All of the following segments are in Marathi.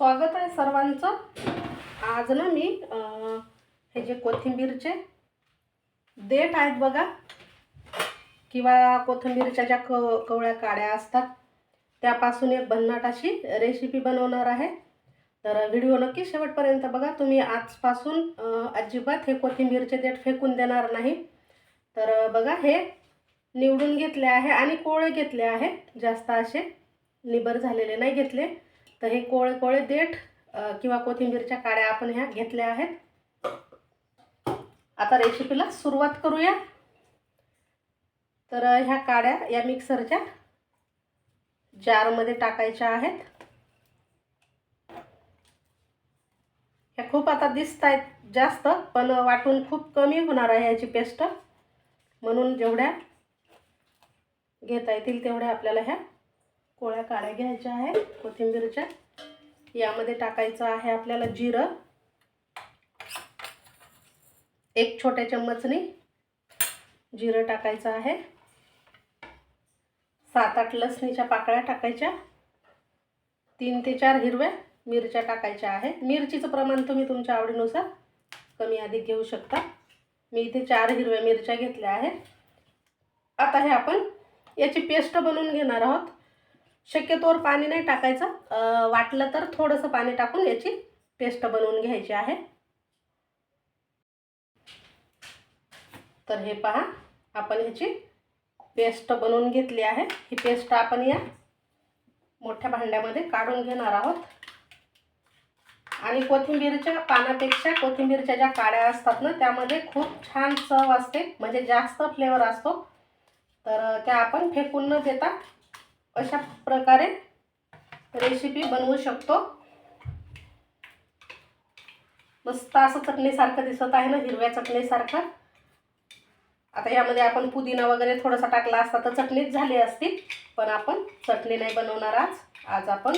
स्वागत आहे सर्वांचं. आज ना मी हे जे कोथिंबीरचे देठ आहेत बघा किंवा कोथिंबीरच्या ज्या क कवळ्या काड्या असतात त्यापासून एक भन्नाट अशी रेसिपी बनवणार आहे. तर व्हिडिओ नक्की शेवटपर्यंत बघा. तुम्ही आजपासून अजिबात हे कोथिंबीरचे देठ फेकून देणार नाही. तर बघा हे निवडून घेतले आहे आणि कोळे घेतले आहे जास्त असे निबर झालेले नाही घेतले. तर हे कोळे कोळे देठ किंवा कोथिंबीरच्या काड्या आपण ह्या घेतल्या आहेत. आता रेसिपीला सुरुवात करूया. तर ह्या काड्या या मिक्सरच्या जारमध्ये टाकायच्या आहेत. ह्या खूप आता दिसत आहेत जास्त पण वाटून खूप कमी होणार आहे ह्याची पेस्ट म्हणून जेवढ्या घेता येतील तेवढ्या आपल्याला ह्या कोळ्या काड्या घ्यायच्या आहेत कोथिंबीरच्या. यामध्ये टाकायचं आहे आपल्याला जिरं. एक छोट्या चम्मचनी जिरं टाकायचं आहे. सात आठ लसणीच्या पाकळ्या टाकायच्या. तीन ते चार हिरव्या मिरच्या टाकायच्या आहेत. मिरचीचं प्रमाण तुम्ही तुमच्या आवडीनुसार कमी अधिक घेऊ शकता. मी इथे चार हिरव्या मिरच्या घेतल्या आहेत. आता हे आपण याची पेस्ट बनवून घेणार आहोत. शक्यतोवर पाणी नाही टाकायचं. वाटलं तर थोडंसं पाणी टाकून याची पेस्ट बनवून घ्यायची आहे. तर हे पहा आपण ह्याची पेस्ट बनवून घेतली आहे. ही पेस्ट आपण या मोठ्या भांड्यामध्ये काढून घेणार आहोत. आणि कोथिंबीरच्या पानापेक्षा कोथिंबीरच्या ज्या काड्या असतात ना त्यामध्ये खूप छान चव असते. म्हणजे जास्त फ्लेवर असतो. तर त्या आपण फेकून न देता अशा प्रकारे रेसिपी बनवू शकतो. मस्त असं चटणीसारखं दिसत आहे ना हिरव्या चटणीसारखं. आता यामध्ये आपण पुदिना वगैरे थोडासा टाकला असता तर चटणीच झाली असती पण आपण चटणी नाही बनवणार आज. आज आपण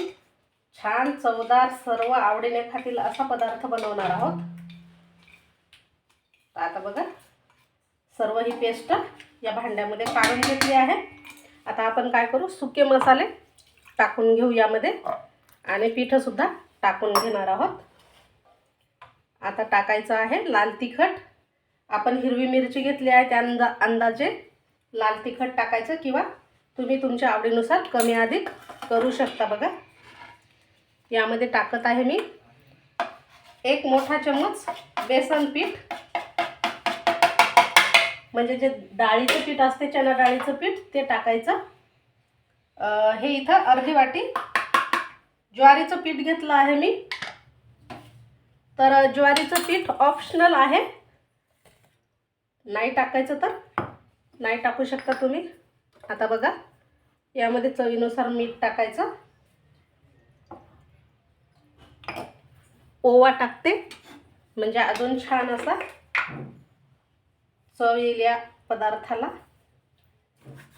छान चवदार सर्व आवडीने खातील असा पदार्थ बनवणार आहोत. आता बघा सर्व ही पेस्ट या भांड्यामध्ये काढून घेतली आहे. आता आपण काय करू? सुके मसाले टाकून घेऊ यामध्ये. आणि पिठंसुद्धा टाकून घेणार आहोत. आता टाकायचं आहे लाल तिखट. आपण हिरवी मिरची घेतली आहे त्या अंदा अंदाजे लाल तिखट टाकायचं किंवा तुम्ही तुमच्या आवडीनुसार कमी अधिक करू शकता बघा. यामध्ये टाकत आहे मी एक मोठा चम्मच बेसन पीठ. म्हणजे जे डाळीचं पीठ असते चना डाळीचं पीठ ते टाकायचं. हे इथं अर्धी वाटी ज्वारीचं पीठ घेतलं आहे मी. तर ज्वारीचं पीठ ऑप्शनल आहे. नाही टाकायचं तर? नाही टाकू शकता तुम्ही. आता बघा यामध्ये चवीनुसार मीठ टाकायचं. ओवा टाकते म्हणजे अजून छान असा चव येईल या पदार्थाला.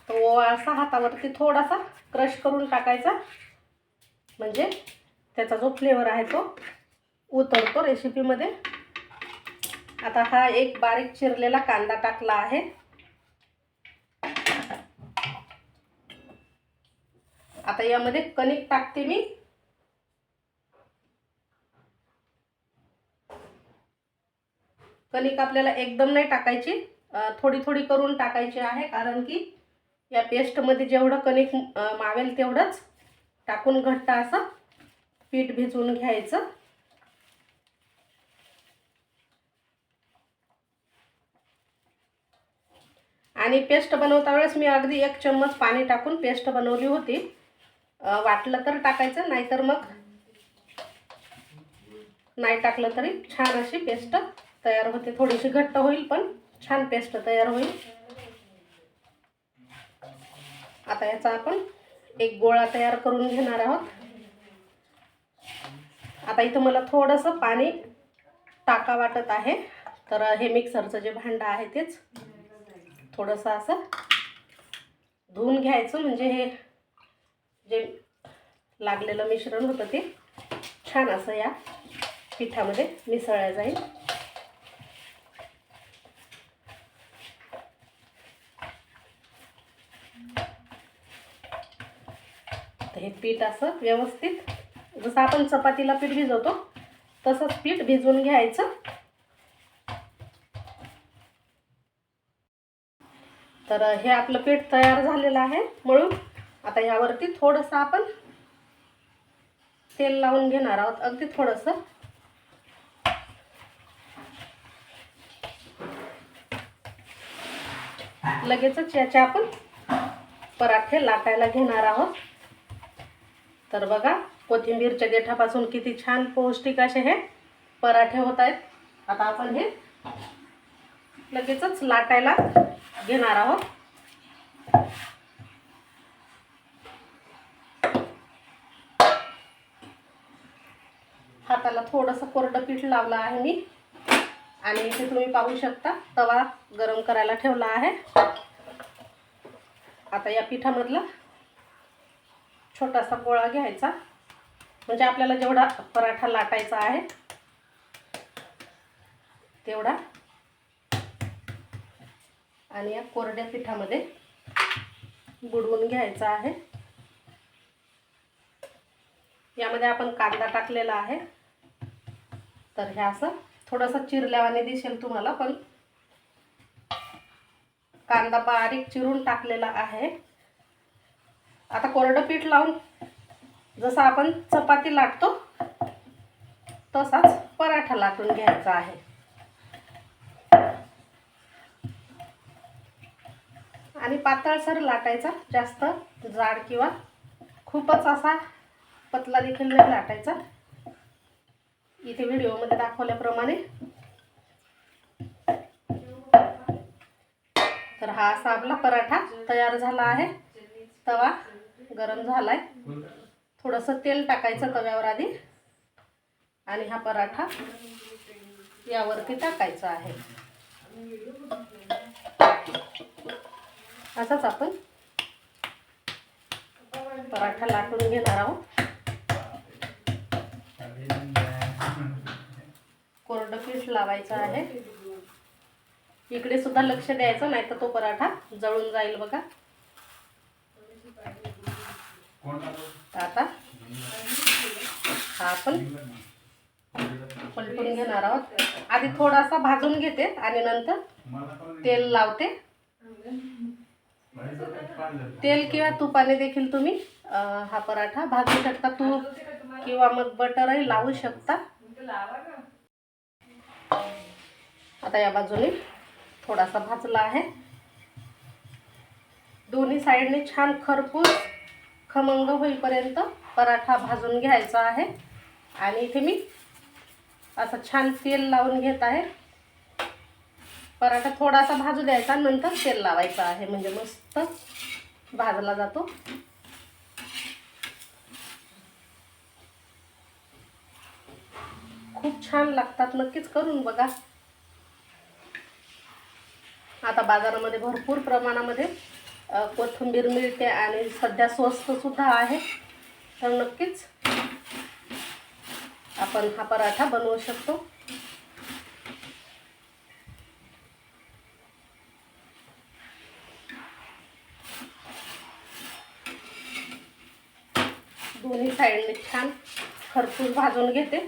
तो ओवा असा हातावरती थोडासा क्रश करून टाकायचा. म्हणजे त्याचा जो फ्लेवर आहे तो उतरतो रेसिपीमध्ये आता हा एक बारीक चिरलेला कांदा टाकला आहे. आता यामध्ये कणिक टाकते मी. कणिक आपल्याला एकदम नाही टाकायची. थोडी थोडी करून टाकायची आहे कारण की या पेस्टमध्ये जेवढं कणिक मावेल तेवढंच टाकून घट्ट असं पीठ भिजवून घ्यायचं. आणि पेस्ट बनवता वेळेस मी अगदी एक चम्मच पाणी टाकून पेस्ट बनवली होती. वाटलं तर टाकायचं नाहीतर मग नाही टाकलं तरी छान अशी पेस्ट तयार होते. थोडीशी घट्ट होईल पण. छान पेस्ट तयार होईल. आता याचा आपण एक गोळा तयार करून घेणार आहोत. आता इथं मला थोडंसं पाणी टाका वाटत आहे. तर हे मिक्सरचं जे भांडं आहे तेच थोडंसं असं धुवून घ्यायचं. म्हणजे हे जे लागलेलं मिश्रण होतं ते छान असं या पिठामध्ये मिसळल्या जाईल. हे पीठ असं व्यवस्थित जसं आपण चपातीला पीठ भिजवतो तसंच पीठ भिजवून घ्यायचं. तर हे आपलं पीठ तयार झालेलं आहे. म्हणून आता यावरती थोडंसं आपण तेल लावून घेणार आहोत. अगदी थोडंसं. लगेचच याचे आपण पराठे लाटायला घेणार आहोत. तर बघा कोथिंबीरच्या देठापासून किती छान पौष्टिक असे हे पराठे होत आहेत. आता आपण हे लगेचच लाटायला घेणार आहोत. हाताला थोडंसं कोरडं पीठ लावलं आहे मी. आणि इथे तुम्ही पाहू शकता तवा गरम करायला ठेवला आहे. आता या पिठामधला छोटासा गोळा घ्यायचा. म्हणजे आपल्याला जेवढा पराठा लाटायचा आहे तेवढा. आणि या कोरड्या पिठामध्ये बुडवून घ्यायचा आहे. यामध्ये आपण कांदा टाकलेला आहे. तर हे असं थोडंसं चिरल्यावाने दिसेल तुम्हाला पण कांदा बारीक चिरून टाकलेला आहे. आता कोरडं पीठ लावून जसं आपण चपाती लाटतो तसाच पराठा लाटून घ्यायचा आहे. आणि पातळसर लाटायचा जास्त जाड किंवा खूपच असा पतला देखील नाही लाटायचा. इथे व्हिडिओमध्ये दाखवल्याप्रमाणे. तर हा असा आपला पराठा तयार झाला आहे. तवा गरम झाला आहे थोडंसं तेल टाकायचं तव्यावर आधी. आणि हा पराठा यावरती टाकायचा आहे. असाच आपण पराठा लाटून घेणार आहोत. कोरडं पीठ लावायचं आहे. इकडे सुद्धा लक्ष द्यायचं नाही तर तो पराठा जळून जाईल बघा. तर आता? हा आपण पलटून घेणार आहोत. आधी थोडासा भाजून घेते आणि नंतर तेल लावते. तेल किंवा तुपाने देखील तुम्ही हा पराठा भाजू शकता. तूप किंवा मग बटरही लावू शकता. आता या बाजूने थोडासा भाजला आहे. दोन्ही साईडने छान खरपूस खमंग होईपर्यंत पराठा भाजून घ्यायचा आहे. आणि इथे मी असं छान तेल लावून घेत आहे. पराठा थोडासा भाजू द्यायचा नंतर तेल लावायचं आहे. म्हणजे मस्त भाजला जातो. खूप छान लागतात. नक्कीच करून बघा. आता बाजारामध्ये भरपूर प्रमाणामध्ये कोथिंबीर मिळते आणि सध्या स्वस्त सुद्धा आहे. तर नक्कीच आपण हा पराठा बनवू शकतो. दोन्ही साईडने छान खरपूस भाजून घेते.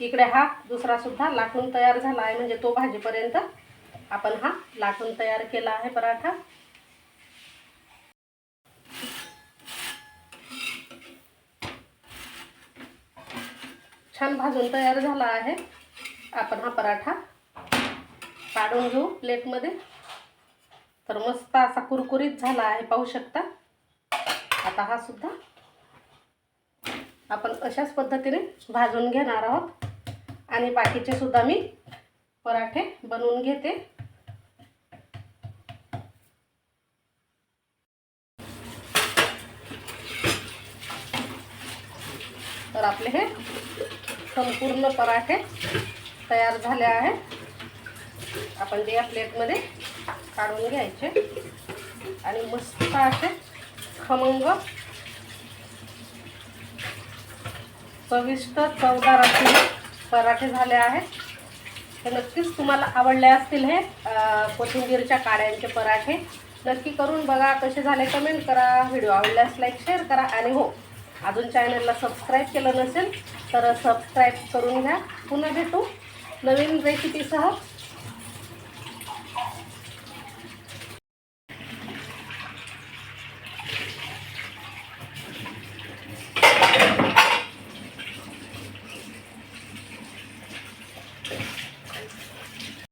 इकडे हा दुसरा सुद्धा लाटून तयार झाला आहे. म्हणजे तो भाजीपर्यंत आपण हा लाटून तयार केला आहे पराठा छान भाजून तयार झाला आहे. आपण हा पराठा काढून घेऊ प्लेटमध्ये. तर मस्त असा कुरकुरीत झाला आहे पाहू शकता. आता हा सुद्धा आपण अशाच पद्धतीने भाजून घेणार आहोत. आणि बाकीचे सुद्धा मी पराठे बनवून घेते. तर आपले हे संपूर्ण पराठे तयार झाले आहेत. आपण ते या प्लेटमध्ये काढून घ्यायचे. आणि मस्त असे खमंग चविष्ट चवदार असे पराठे झाले आहेत. हे नक्कीच तुम्हाला आवडले असतील हे कोथिंबीरच्या काड्यांचे पराठे. नक्की करून बघा कसे झाले कमेंट करा. व्हिडिओ आवडल्यास लाईक शेअर करा. आणि हो अजून चॅनलला सबस्क्राईब केलं नसेल तर सबस्क्राईब करून घ्या. पुन्हा भेटू नवीन रेसिपीसह